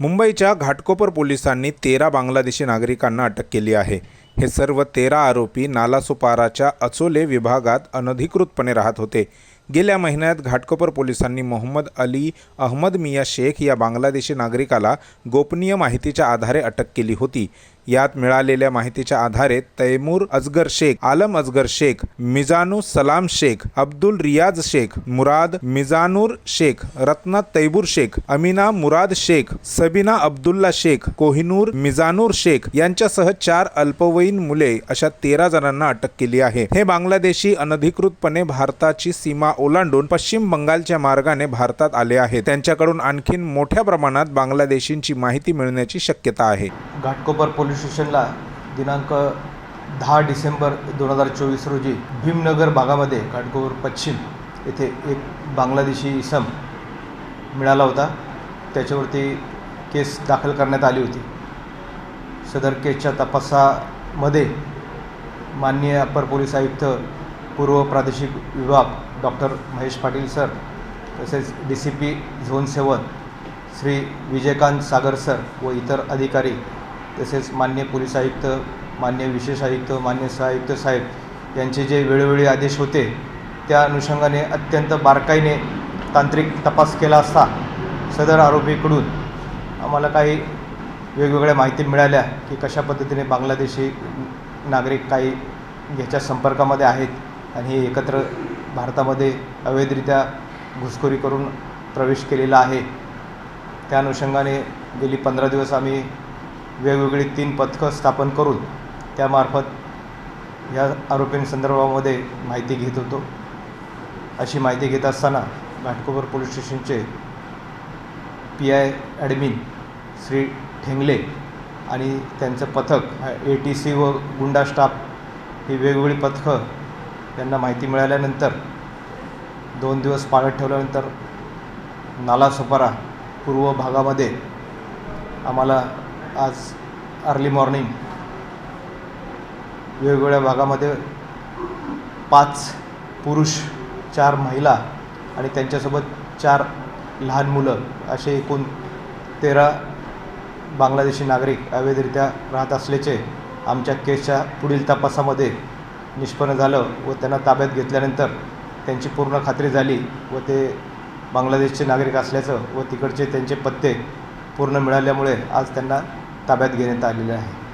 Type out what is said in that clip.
मुंबईच्या घाटकोपर पोलिसांनी तेरा बांगलादेशी नागरिकांना अटक केली आहे. हे सर्व तेरा आरोपी नालासोपाराच्या अचोले विभागात अनधिकृतपणे राहत होते. गेल्या महिन्यात घाटकोपर पोलिसांनी मोहम्मद अली अहमद मिया शेख या बांगलादेशी नागरिकाला गोपनीय माहितीच्या आधारे अटक केली होती. यात मिळालेल्या माहितीच्या आधारे तैमूर अजगर शेख आलम अजगर शेख मिजानू सलाम शेख अब्दुल रियाज शेख मुराद मिजानूर शेख रत्ना तैबूर शेख अमीना मुराद शेख सबीना अब्दुल्ला शेख कोहिनूर मिजानूर शेख यांच्यासह चार अल्पवयीन मुले अशा तेरा जणांना अटक केली आहे. हे बांगलादेशी अनधिकृतपणे भारताची सीमा ओलांडून पश्चिम बंगालच्या मार्गाने भारतात आले आहेत. त्यांच्याकडून आणखीन मोठ्या प्रमाणात बांगलादेशींची माहिती मिळण्याची शक्यता आहे. घाटकोपर पोलीस स्टेशनला दिनांक दहा डिसेंबर दोन हजार चोवीस रोजी भीमनगर भागामध्ये घाटकोपर पश्चिम येथे एक बांगलादेशी इसम मिळाला होता. त्याच्यावरती केस दाखल करण्यात आली होती. सदर केसच्या तपासामध्ये माननीय अप्पर पोलीस आयुक्त पूर्व प्रादेशिक विभाग डॉक्टर महेश पाटील सर तसेच D C P zone seven Shri Vijaykant Sagar sir व इतर अधिकारी तसेच मान्य पोलीस आयुक्त मान्य विशेष आयुक्त मान्य सहायुक्त साहेब यांचे जे वेळोवेळी आदेश होते त्या अनुषंगाने अत्यंत बारकाईने तांत्रिक तपास केला असता सदर आरोपीकडून आम्हाला काही वेगवेगळ्या माहिती मिळाल्या की कशा पद्धतीने बांगलादेशी नागरिक काही ह्याच्या संपर्कामध्ये आहेत आणि हे एकत्र भारतामध्ये अवैधरित्या घुसखोरी करून प्रवेश केलेला आहे. त्या अनुषंगाने गेली पंधरा दिवस आम्ही वेगवेगळी तीन पथकं स्थापन करून त्यामार्फत या आरोपींसंदर्भामध्ये माहिती घेत होतो. अशी माहिती घेत असताना घाटकोपर पोलीस स्टेशनचे P I admin Shri Thengle आणि त्यांचं पथक ए टी सी व गुंडा स्टाफ ही वेगवेगळी पथकं त्यांना माहिती मिळाल्यानंतर दोन दिवस पाळत ठेवल्यानंतर नालासोपारा पूर्व भागामध्ये आम्हाला आज अर्ली मॉर्निंग वेगवेगळ्या भागामध्ये पाच पुरुष चार महिला आणि त्यांच्यासोबत चार लहान मुलं असे एकूण तेरा बांगलादेशी नागरिक अवैधरित्या राहत असल्याचे आमच्या केसच्या पुढील तपासामध्ये निष्पन्न झालं व त्यांना ताब्यात घेतल्यानंतर त्यांची पूर्ण खात्री झाली व ते बांगलादेशचे नागरिक असल्याचं व तिकडचे त्यांचे पत्ते पूर्ण मिळाल्यामुळे आज त्यांना ताब्यात घेण्यात आलेले आहे.